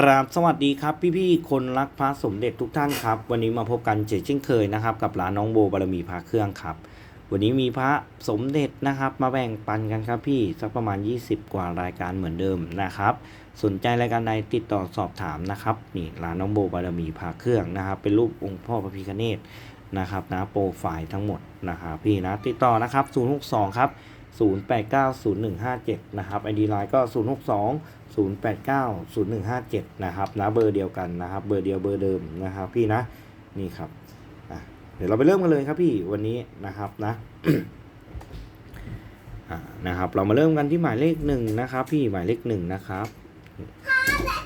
ครับสวัสดีครับพี่ๆคนรักพระสมเด็จทุกท่านครับ วันนี้มาพบกันเจเช่นเคยนะครับ กับร้านน้องโบบารมีพระเครื่องครับ วันนี้มีพระสมเด็จนะครับ มาแบ่งปันกันครับพี่สักประมาณ 20 กว่ารายการเหมือนเดิมนะครับ สนใจรายการใดติดต่อสอบถามนะครับนี่ร้านน้องโบบารมีพระเครื่องนะครับ เป็นรูปองค์พ่อพระพิฆเนศนะครับนะโปรไฟล์ทั้งหมดนะครับพี่นะติดต่อนะครับ062ครับ0890157นะครับ ID Line ก็062 089 0157 นะครับนะเบอร์เดียวกันนะครับ เบอร์เดียวเบอร์เดิมนะครับ พี่นะนี่ครับอะเดี๋ยวเราไปเริ่มกันเลยครับพี่วันนี้นะครับนะอ่านะครับ เรามาเริ่มกันที่หมายเลขหนึ่งนะครับ พี่หมายเลขหนึ่งนะครับ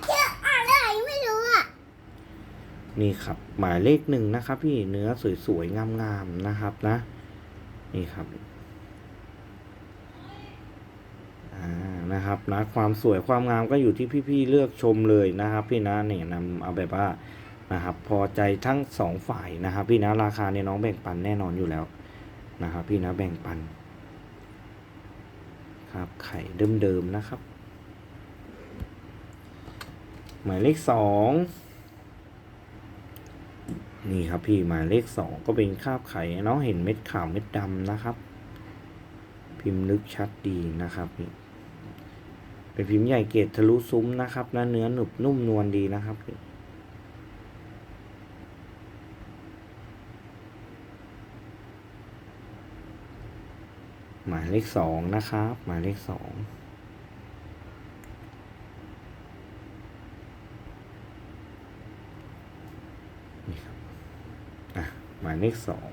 ชื่ออะไรไม่รู้อะนี่ครับหมายเลขหนึ่งนะครับ พี่เนื้อสวยๆงามๆนะครับนะ นี่ครับอ่า นะครับนะความสวยความงามก็อยู่ที่พี่ๆเลือกชมเลยนะครับ พี่นะเนี่ยนำเอาแบบว่านะครับ พอใจทั้งสองฝ่ายนะครับ พี่นะราคาเนี่ยน้องแบ่งปันแน่นอนอยู่แล้วนะครับ พี่นะแบ่งปัน ครับไข่เดิมๆนะครับ หมายเลขสองนี่ครับพี่หมายเลขสองก็เป็นคาบไข่เนาะเห็นเม็ดขาวเม็ดดำนะครับ พิมพ์ลึกชัดดีนะครับนี่ เป็นพิมพ์ใหญ่เกตทะลุซุ้มนะครับนะเนื้อหนุบนุ่มนวลดีนะครับหมายเลขสองนะครับ หมายเลขสองนี่ครับอะหมายเลขสอง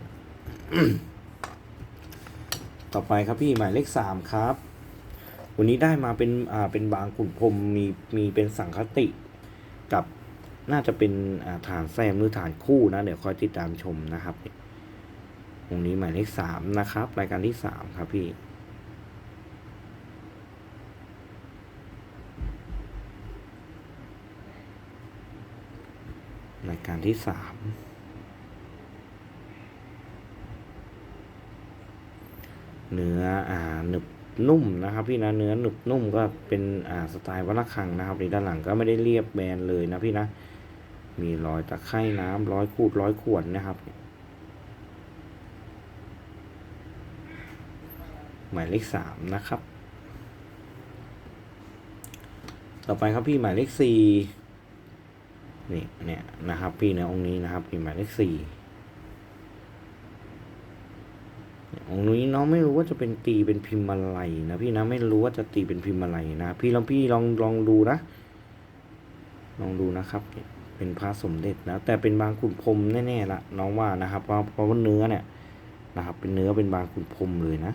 ต่อไปครับพี่หมายเลขสามครับ วันนี้ได้มาเป็นอ่าเป็นบางขุนพรมมีมีเป็นสังคติกับน่าจะเป็นอ่าฐานแซมหรือฐานคู่นะ เดี๋ยวคอยติดตามชมนะครับตรงนี้หมายเลขสามนะครับ รายการที่สามครับพี่รายการที่สามเนื้ออ่าหนึบ นุ่มนะครับพี่นะเนื้อหนึบนุ่มก็เป็นอ่าสไตล์วัลคังนะครับในด้านหลังก็ไม่ได้เรียบแบนเลยนะพี่นะมีรอยตะไคร่น้ำร้อยขูดร้อยขวดนะครับ หมายเลขสามนะครับ ต่อไปครับพี่หมายเลขสี่นี่เนี่ยนะครับ พี่นะองค์นี้นะครับ พี่หมายเลขสี่ องค์นี้น้องไม่รู้ว่าจะเป็นตีเป็นพิมพ์อะไรนะพี่นะไม่รู้ว่าจะตีเป็นพิมพ์อะไรนะพี่ลองพี่ลองลองดูนะ ลองดูนะครับ เป็นพระสมเด็จนะแต่เป็นบางขุนพรมแน่ๆละน้องว่านะครับเพราะเพราะว่าเนื้อเนี่ยนะครับ เป็นเนื้อเป็นบางขุนพรมเลยนะ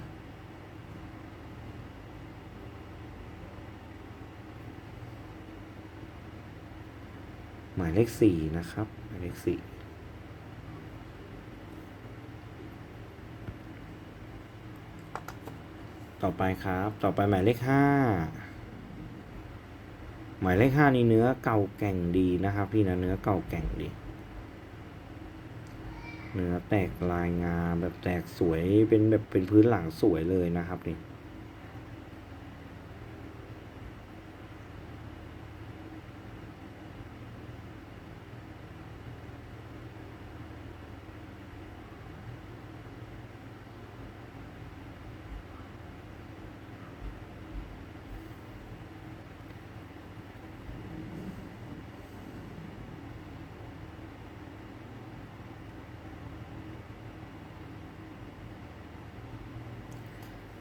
หมายเลขสี่นะครับหมายเลขสี่ ต่อไปครับ ต่อไปหมายเลขห้าหมายเลขห้านี่เนื้อเก่าแก่งดีนะครับ พี่นะเนื้อเก่าแก่งดี เนื้อแตกลายงามแบบแตกสวยเป็นแบบเป็นพื้นหลังสวยเลยนะครับนี่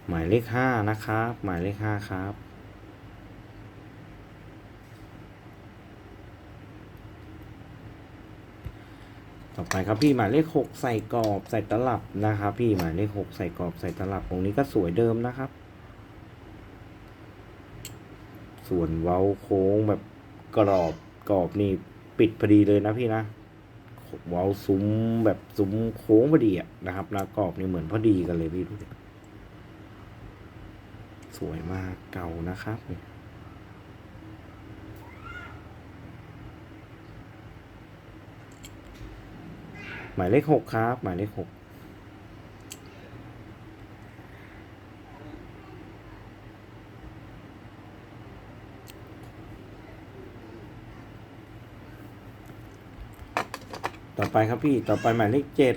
หมายเลขห้านะครับ หมายเลขห้าครับ ต่อไปครับพี่หมายเลขหกใส่กรอบใส่ตลับนะครับ พี่หมายเลขหกใส่กรอบใส่ตลับตรงนี้ก็สวยเดิมนะครับ ส่วนเว้าโค้งแบบกรอบกรอบนี่ปิดพอดีเลยนะพี่นะเว้าซุ้มแบบซุ้มโค้งพอดีอะนะครับนะกรอบนี่เหมือนพอดีกันเลยพี่ดูดิ สวยมากเก่านะครับหมายเลขหกครับ หมายเลขหกต่อไปครับพี่ ต่อไปหมายเลขเจ็ด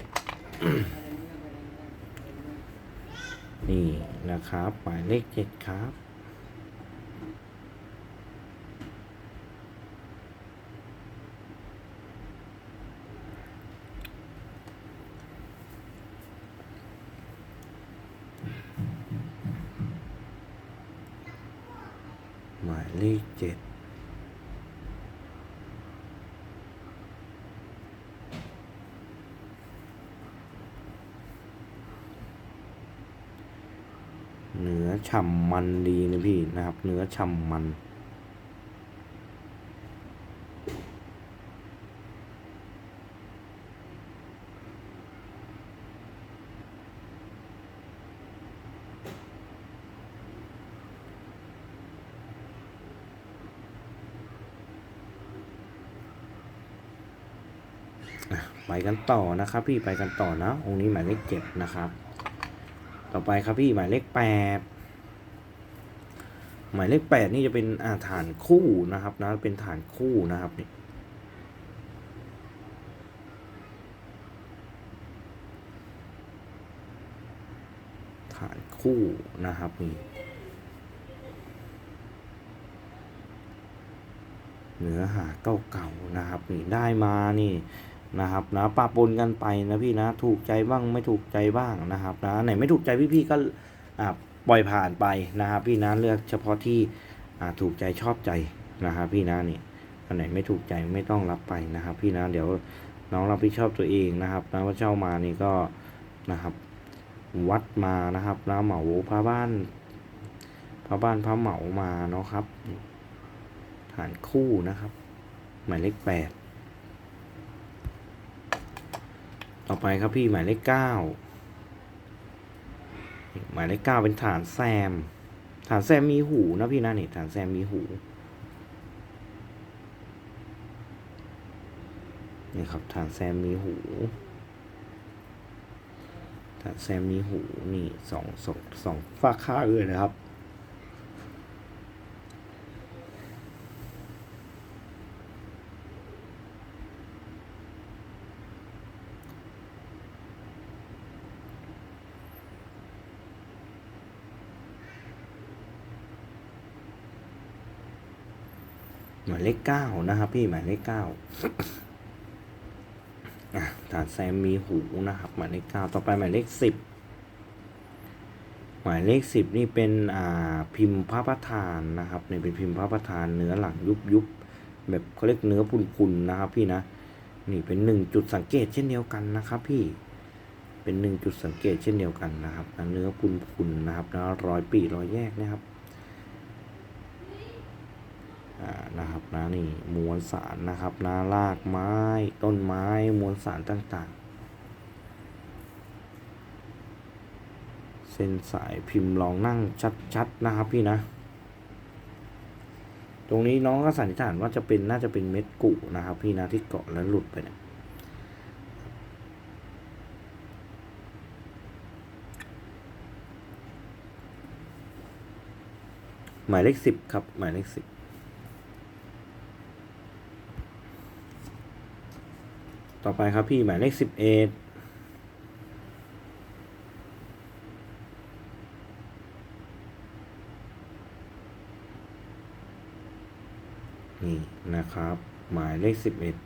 นะครับ หมายเลขเจ็ดครับ หมายเลขเจ็ด เนื้อ ฉ่ำมันดีนะพี่นะครับ เนื้อฉ่ำมันไปกันต่อนะครับพี่ไปกันต่อนะ องค์นี้หมายเลขเจ็ดนะครับ ต่อไปครับพี่หมายเลขแปด หมายเลขแปดนี่จะเป็นอาฐานคู่นะครับนะเป็นฐานคู่นะครับนี่ฐานคู่นะครับนี่เนื้อหาเก่าๆนะครับนี่ได้มานี่นะครับนะปะปนกันไปนะพี่นะถูกใจบ้างไม่ถูกใจบ้างนะครับนะไหนไม่ถูกใจพี่ๆก็อ่า ปล่อยผ่านไปนะครับ พี่นะเลือกเฉพาะที่ถูกใจชอบใจนะครับ พี่นะนี่อันไหนไม่ถูกใจไม่ต้องรับไปนะครับ พี่นะเดี๋ยวน้องรับผิดชอบตัวเองนะครับนะว่าเช่ามานี่ก็นะครับวัดมานะครับนะเหมาพระบ้านพระบ้านพระเหมามาเนาะครับฐานคู่นะครับ หมายเลขแปดต่อไปครับพี่หมายเลขเก้า หมายเลขเก้าเป็นฐานแซม ฐานแซมมีหูนะพี่นะนี่ฐานแซมมีหูนี่ครับฐานแซมมีหูฐานแซมมีหูนี่สองสองสองฝ้าข้าเลยนะครับ เลขเก้านะครับ พี่หมายเลขเก้าฐานแซมมีหูนะครับ หมายเลขเก้าต่อไปหมายเลขสิบหมายเลขสิบนี่เป็นอ่าพิมพ์พระประธานนะครับนี่เป็นพิมพ์พระประธานเนื้อหลังยุบยุบแบบเขาเรียกเนื้อพุนๆนะครับ พี่นะนี่เป็นหนึ่งจุดสังเกตเช่นเดียวกันนะครับ พี่เป็นหนึ่งจุดสังเกตเช่นเดียวกันนะครับเนื้อพุนๆนะครับแล้วรอยปีรอยแยกนะครับ นะครับนะนี่มวลสารนะครับนะรากไม้ ต้นไม้มวลสารต่างๆ เส้นสายพิมพ์ลองนั่งชัดๆนะครับพี่นะ ตรงนี้น้องก็สันนิษฐานว่าจะเป็นน่าจะเป็นเม็ดกุนะครับ พี่นะที่เกาะแล้วหลุดไปเนี่ยหมายเลขสิบครับ หมายเลขสิบ ต่อไปครับพี่หมายเลขสิบเอ็ดนี่นะครับ หมายเลขสิบเอ็ด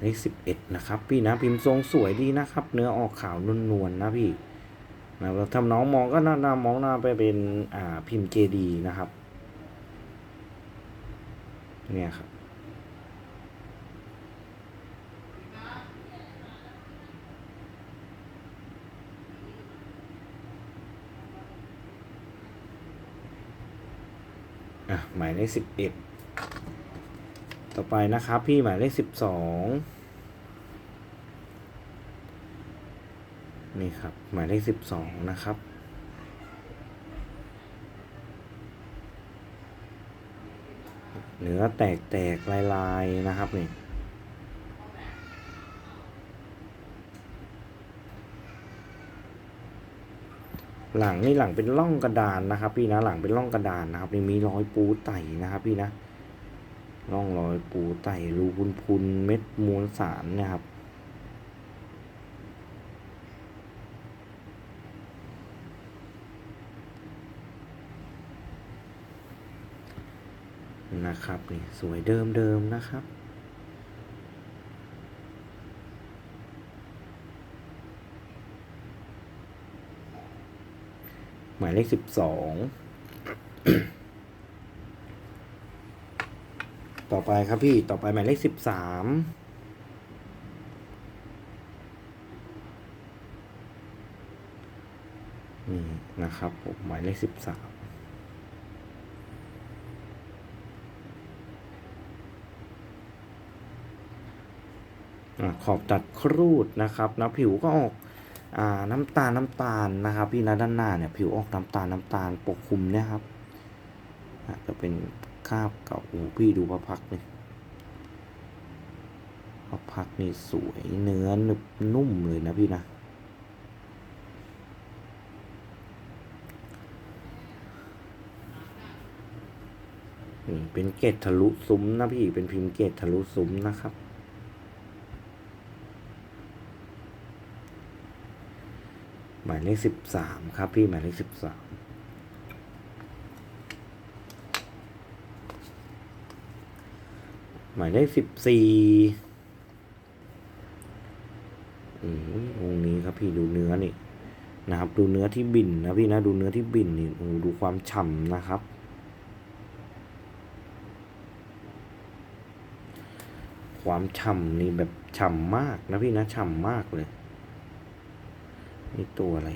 เลขสิบเอ็ดนะครับ พี่นะพิมพ์ทรงสวยดีนะครับ เนื้อออกขาวนวลๆนะพี่นะแล้วถ้าน้องมองก็น่านามองหน้าไปเป็นอ่าพิมพ์เจดีนะครับ เนี่ยครับอะหมายเลขสิบเอ็ด ไปนะครับ พี่หมายเลขสิบสองนี่ครับ หมายเลขสิบสองนะครับ เนื้อแตกแตกลายลายๆนะครับนี่หลังนี่หลังเป็นร่องกระดานนะครับ พี่นะหลังเป็นร่องกระดานนะครับนี่มีรอยปูไต่นะครับ พี่นะ ร่องรอยปูไต่รูพุนพุนๆเม็ดมวลสารนะครับนะครับนี่สวยเดิมเดิมๆนะครับ หมายเลขสิบสอง ต่ อไปครับพี่ต่อไปหมายเลขสิบสามนี่นะครับผมหมายเลขสิบสามขอบตัดครูดนะครับนะผิวก็ออกอน้ำตาลน้ำตาลนะครับ พี่นะด้านหน้าเนี่ยผิวออกน้ำตาลน้ำตาลปกคลุมเนี่ยครับจะเป็น คาบเก่าอ้พี่ดูพระพักเลยพระพักนี่สวยเนื้อหนึบนุ่มเลยนะพี่นะ เป็นเกตทะลุซุ้มนะพี่ เป็นพิมพ์เกตทะลุซุ้มนะครับหมายเลขสิบสามครับพี่หมายเลขสิบสาม มายเลขสิบสี่อืมองนี้ครับพี่ดูเนื้อนี่นะครับดูเนื้อที่บินนะพี่นะดูเนื้อที่บินนี่โอ้ดูความฉ่ำนะครับ ความฉ่ำนี่แบบฉ่ำมากนะพี่นะฉ่ำมากเลยนี่ตัวอะไร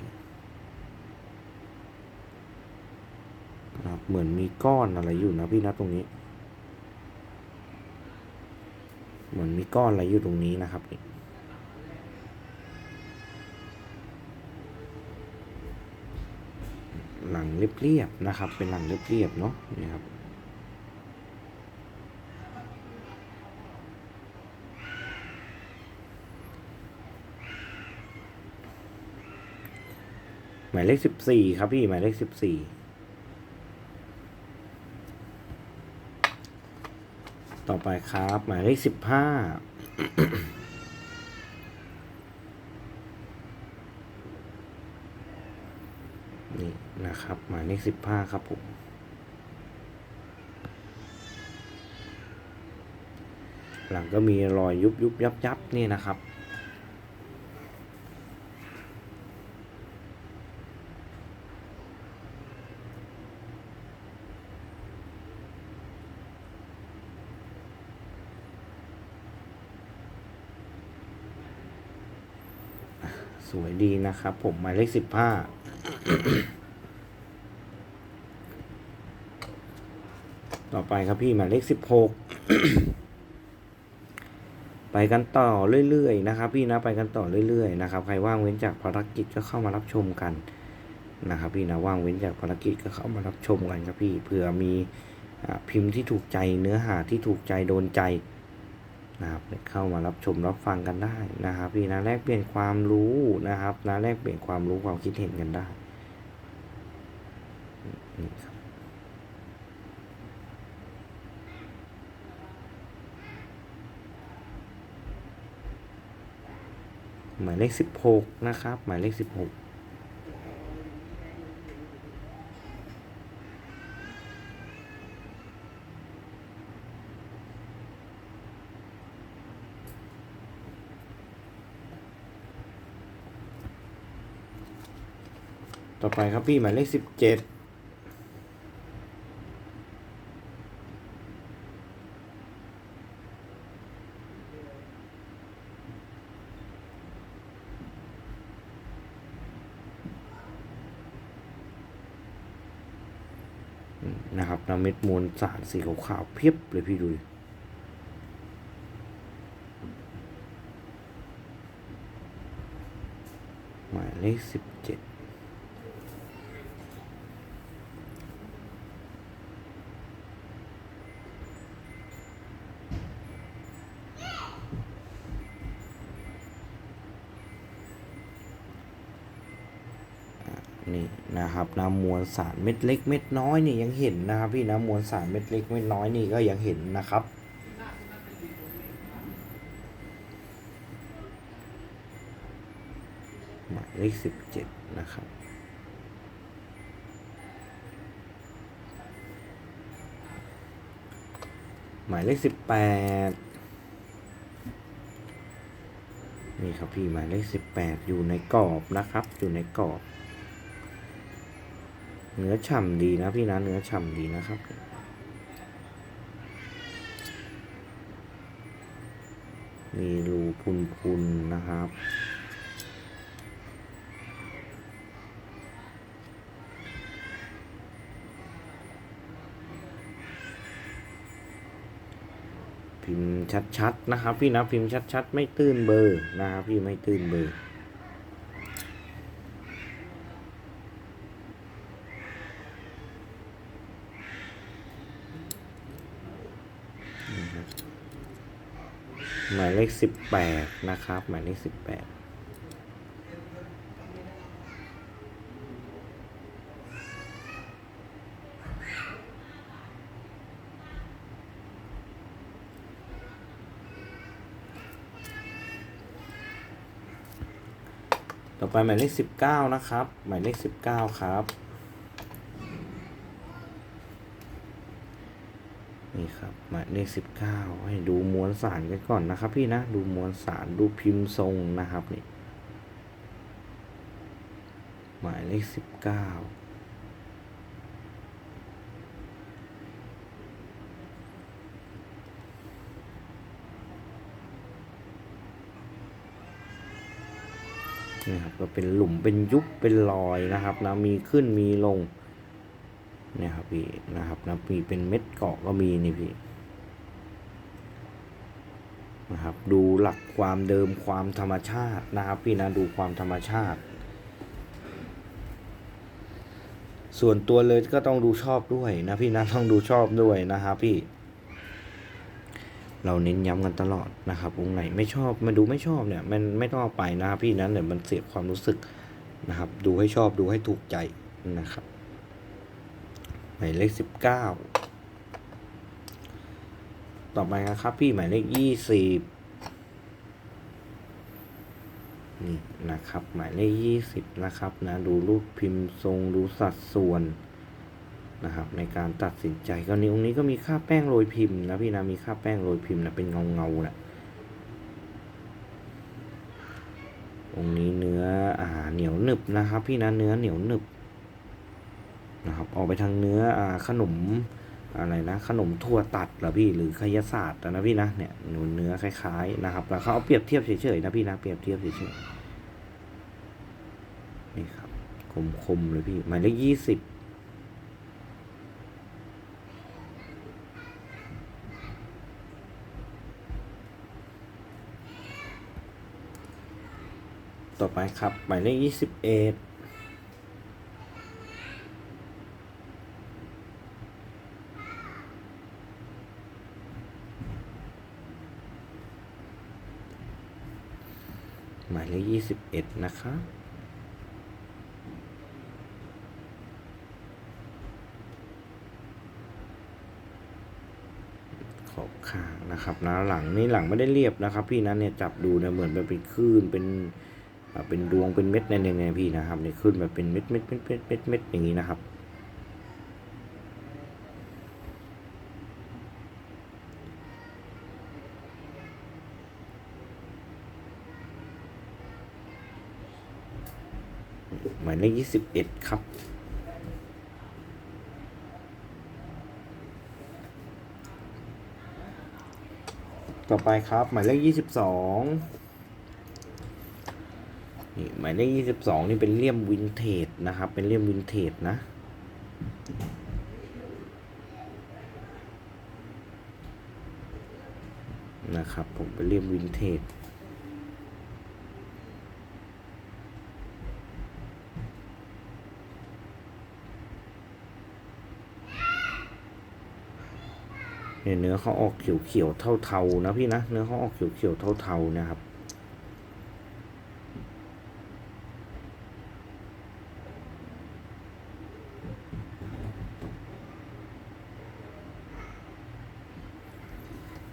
นะครับเหมือนมีก้อนอะไรอยู่นะพี่นะตรงนี้ เหมือนมีก้อนอะไรอยู่ตรงนี้นะครับนี่หลังเรียบๆนะครับ เป็นหลังเรียบๆเนาะนี่ครับหมายเลขสิบสี่ครับพี่หมายเลขสิบสี่ ต่อไปครับ หมายเลขสิบห้านี่นะครับ หมายเลขสิบห้าครับผมหลังก็มีรอยยุบยุบยับยับนี่นะครับ ส วยดีนะครับ ผมหมายเลขสิบห้าต่อไปครับพี่หมายเลขสิบหกไปกันต่อเรื่อยๆนะครับ พี่นะไปกันต่อเรื่อยๆนะครับ ใครว่างเว้นจากภารกิจก็เข้ามารับชมกันนะครับ พี่นะว่างเว้นจากภารกิจก็เข้ามารับชมกันครับพี่เผื่อมีอพิมพ์ที่ถูกใจเนื้อหาที่ถูกใจโดนใจ นะครับเข้ามารับชมรับฟังกันได้นะครับพี่นะแลกเปลี่ยนความรู้นะครับนะแลกเปลี่ยนความรู้ความคิดเห็นกันได้หมายเลข 16 นะครับ หมายเลข 16 ต่อไปครับพี่หมายเลขสิบเจ็ดนะครับน้ำเม็ดมวลสารสีขาวๆเพียบเลยพี่ดูดิหมายเลขสิบเจ็ด นี่ นะครับน้ำมวลสารเม็ดเล็กเม็ดน้อยนี่ยังเห็นนะครับ พี่น้ำมวลสารเม็ดเล็กเม็ดน้อยนี่ก็ยังเห็นนะครับหมายเลขสิบเจ็ดนะครับหมายเลขสิบแปดนี่ครับพี่หมายเลขสิบแปดอยู่ในกรอบนะครับ อยู่ในกรอบ เนื้อฉ่ำดีนะพี่นะเนื้อฉ่ำดีนะครับ มีรูพุนๆนะครับ พิมพ์ชัดๆนะครับ พี่นะพิมพ์ชัดๆ ไม่ตื้นเบอร์นะครับพี่ไม่ตื้นเบอร์ หมายเลขสิบแปดนะครับ หมายเลขสิบแปดต่อไปหมายเลขสิบเก้านะครับ หมายเลขสิบเก้าครับ นี่ครับห มายเลขสิบเก้าให้ดูมวลสารกันก่อนนะครับ พี่นะดูมวลสารดูพิมพ์ทรงนะครับนี่หมายเลขสิบเก้านี่ครับก็เป็นหลุมเป็นยุบเป็นรอยนะครับนะมีขึ้นมีลงเนี่ยครับพี่นะครับนะมีเป็นเม็ดเกาะก็มีนี่พี่ นะครับดูหลักความเดิมความธรรมชาตินะครับพี่นะดูความธรรมชาติ ส่วนตัวเลยก็ต้องดูชอบด้วยนะพี่นะต้องดูชอบด้วยนะครับพี่ เราเน้นย้ำกันตลอดนะครับวงไหนไม่ชอบมาดูไม่ชอบเนี่ย มันไม่ต้องเอาไปนะพี่นั้นเดี๋ยวมันเสียความรู้สึกนะครับ ดูให้ชอบดูให้ถูกใจนะครับหมายเลขสิบเก้า ต่อไปนะครับ พี่หมายเลขยี่สิบนี่นะครับ หมายเลขยี่สิบนะครับนะดูรูปพิมพ์ทรงดูสัดส่วนนะครับ ในการตัดสินใจก็นี้องค์นี้ก็มีค่าแป้งโรยพิมพ์นะพี่นะมีค่าแป้งโรยพิมพ์นะเป็นเงาเงาๆนะองค์นี้เนื้ออ่าเหนียวหนึบนะครับ พี่นะเนื้อเหนียวหนึบนะครับออกไปทางเนื้ออ่าขนม อะไรนะขนมถั่วตัดเหรอพี่หรือขยศาสตร์นะพี่นะเนี่ยหนูเนื้อคล้ายๆนะครับแล้วเขาเอาเปรียบเทียบเฉยๆนะพี่นะเปรียบเทียบเฉยๆนี่ครับคมๆเลยพี่หมายเลขยี่สิบต่อไปครับ หมายเลขยี่สิบเอ็ด มายเลขยี่สิบเอ็ดนะคะขอบข้างนะครับนะหลังนี่หลังไม่ได้เรียบนะครับ พี่นะเนี่ยจับดูเนี่ยเหมือนแบบเป็นคลื่นเป็นเป็นดวงเป็นเม็ดในในในพี่นะครับเนี่ยขึ้นแบบเป็นเม็ดเม็ดเม็ดเม็ดเม็ดเม็ดอย่างนี้นะครับ ได้ยี่สิบเอ็ดครับ ต่อไปครับ หมายเลขยี่สิบสองนี่หมายเลขยี่สิบสองนี่เป็นเลี่ยมวินเทจนะครับ เป็นเลี่ยมวินเทจนะนะครับผมเป็นเลี่ยมวินเทจ เนี่ยเนื้อเขาออกเขียวๆเทาๆนะพี่นะเนื้อเขาออกเขียวๆเทาๆนะครับ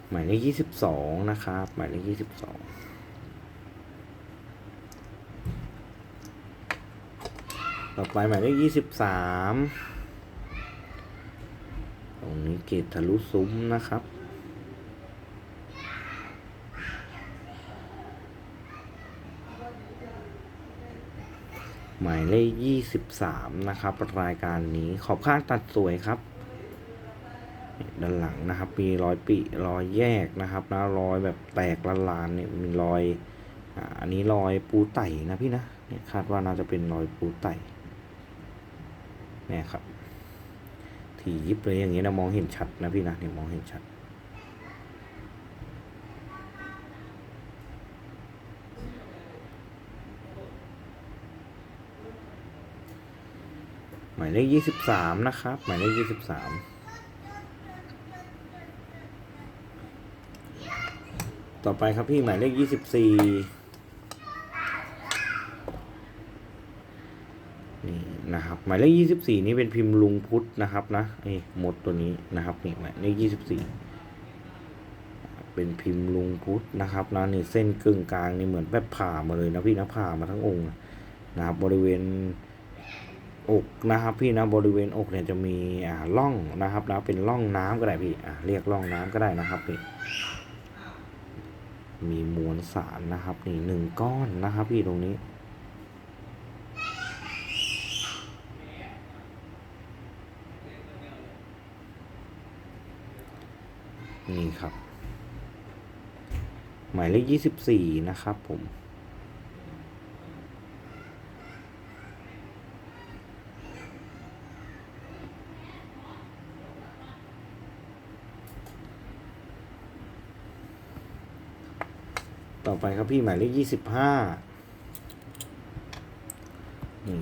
หมายเลขยี่สิบสองนะครับ หมายเลขยี่สิบสองต่อไปหมายเลขยี่สิบสาม ตรงนี้เกตทะลุซุ้มนะครับ หมายเลขยี่สิบสามนะครับ รายการนี้ขอบข้างตัดสวยครับ ด้านหลังนะครับ มีรอยปิรอยแยกนะครับนะรอยแบบแตกละลานเนี่ยมีรอยอันนี้รอยปูไต่นะพี่นะเนี่ยคาดว่าน่าจะเป็นรอยปูไต่เนี่ยครับ ถี่ยิบเลยอย่างเงี้ยนะมองเห็นชัดนะพี่นะเนี่ยมองเห็นชัด หมายเลขยี่สิบสามนะครับ หมายเลขยี่สิบสามต่อไปครับพี่หมายเลขยี่สิบสี่นี่นะครับ หมายเลขยี่สิบสี่นี่เป็นพิมพ์ลุงพุทธนะครับนะนี่หมดตัวนี้นะครับนี่หมายเลขยี่สิบสี่เป็นพิมพ์ลุงพุทธนะครับนะนี่เส้นกึ่งกลางนี่เหมือนแบบผ่ามาเลยนะพี่นะผ่ามาทั้งองค์นะครับบริเวณอกนะครับพี่นะบริเวณอกเนี่ยจะมีอ่าร่องนะครับนะเป็นร่องน้ำก็ได้พี่อ่าเรียกร่องน้ำก็ได้นะครับนี่มีมวลสารนะครับนี่หนึ่งก้อนนะครับพี่ตรงนี้ นี่ครับ หมายเลขยี่สิบสี่นะครับผม ต่อไปครับพี่หมายเลขยี่สิบห้านี่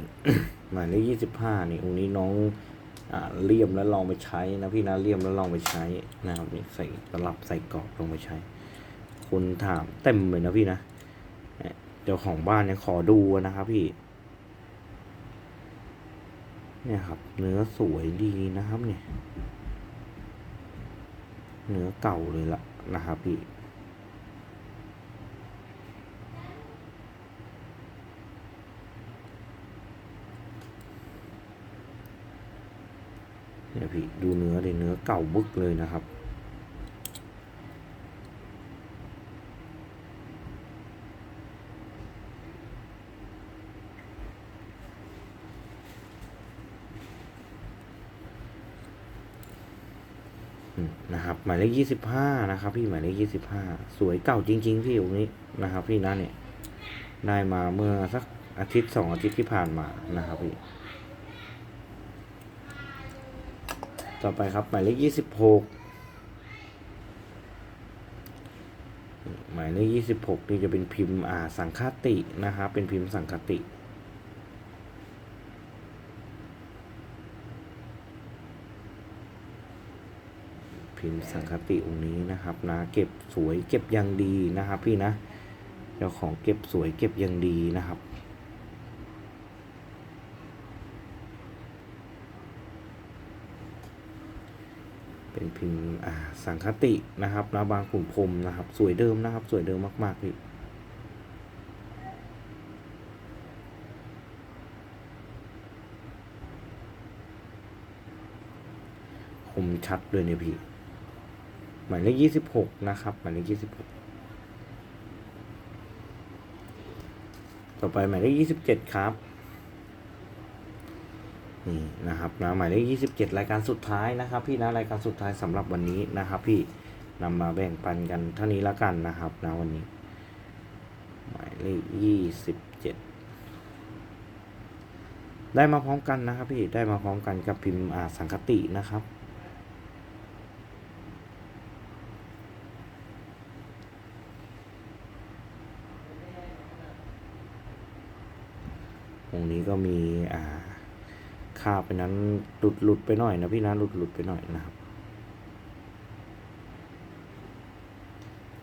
หมายเลขยี่สิบห้านี่องค์นี้น้อง เลี่ยมแล้วลองไปใช้นะพี่นะเลี่ยมแล้วลองไปใช้นะครับนี่ใส่ตลับใส่กรอบลองไปใช้คุณถามเต็มเลยนะพี่นะเจ้าของบ้านเนี่ยขอดูนะครับพี่ เนี่ยครับ เนื้อสวยดีนะครับเนี่ย เนื้อเก่าเลยละนะครับพี่ เนี่ยพี่ดูเนื้อเลยเนื้อเก่าบึกเลยนะครับนะครับหมายเลขยี่สิบห้านะครับพี่หมายเลขยี่สิบห้าสวยเก่าจริง ๆ พี่องค์นี้นะครับ พี่นะเนี่ยได้มาเมื่อสักอาทิตย์สองอาทิตย์ที่ผ่านมานะครับพี่ ต่อไปครับ หมายเลขยี่สิบหกหมายเลขยี่สิบหกนี่จะเป็นพิมพ์อ่าสังคตินะครับเป็นพิมพ์สังคติพิมพ์สังคติองค์นี้นะครับนะเก็บสวยเก็บย่างดีนะครับพี่นะเจ้าของเก็บสวยเก็บย่างดีนะครับ เป็นพิมพ์อ่าสังคตินะครับนะบางขุนพรมนะครับ สวยเดิมนะครับ สวยเดิมมากๆพี่คมชัดเลยเนี่ยพี่ หมายเลขยี่สิบหกนะครับ หมายเลขยี่สิบหกต่อไปหมายเลขยี่สิบเจ็ดครับ นี่นะครับนะหมายเลขยี่สิบเจ็ดรายการสุดท้ายนะครับ พี่นะรายการสุดท้ายสำหรับวันนี้นะครับ พี่นำมาแบ่งปันกันเท่านี้ละกันนะครับนะวันนี้ หมายเลขยี่สิบเจ็ดได้มาพร้อมกันนะครับ พี่ได้มาพร้อมกันกับพิมพ์อาสังคตินะครับตรงนี้ก็มีอ่า ค่าไปนั้นหลุดหลุดไปหน่อยนะพี่นะหลุดหลุดไปหน่อยนะครับ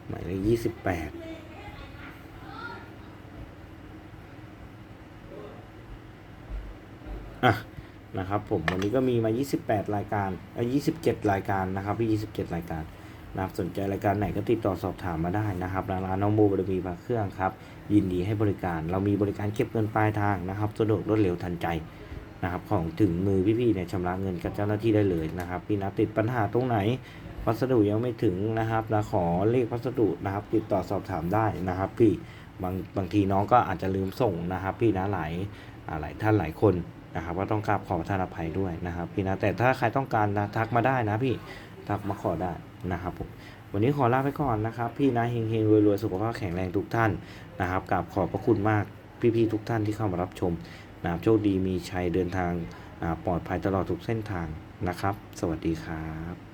หมายเลขยี่สิบแปดอะนะครับผมวันนี้ก็มีมา 28 รายการเอ่อ27 รายการนะครับพี่27 รายการนะครับสนใจรายการไหนก็ติดต่อสอบถามมาได้นะครับร้านร้านน้องโมบารมีพระเครื่องครับ ยินดีให้บริการ เรามีบริการเก็บเงินปลายทางนะครับ สะดวกรวดเร็วทันใจ นะครับของถึงมือพี่ๆเนี่ยชำระเงินกับเจ้าหน้าที่ได้เลยนะครับ พี่นะติดปัญหาตรงไหนพัสดุยังไม่ถึงนะครับนะขอเลขพัสดุนะครับ ติดต่อสอบถามได้นะครับ พี่บางบางทีน้องก็อาจจะลืมส่งนะครับ พี่นะหลายหลายท่านหลายคนนะครับก็ต้องกราบขอประทานอภัยด้วยนะครับ พี่นะแต่ถ้าใครต้องการนะทักมาได้นะพี่ทักมาขอได้นะครับผมวันนี้ขอลาไปก่อนนะครับ พี่นะเฮงเฮงรวยรวยสุขภาพแข็งแรงทุกท่านนะครับกราบขอบพระคุณมากพี่ๆทุกท่านที่เข้ามารับชม นะครับโชคดีมีชัยเดินทางปลอดภัยตลอดทุกเส้นทางนะครับ สวัสดีครับ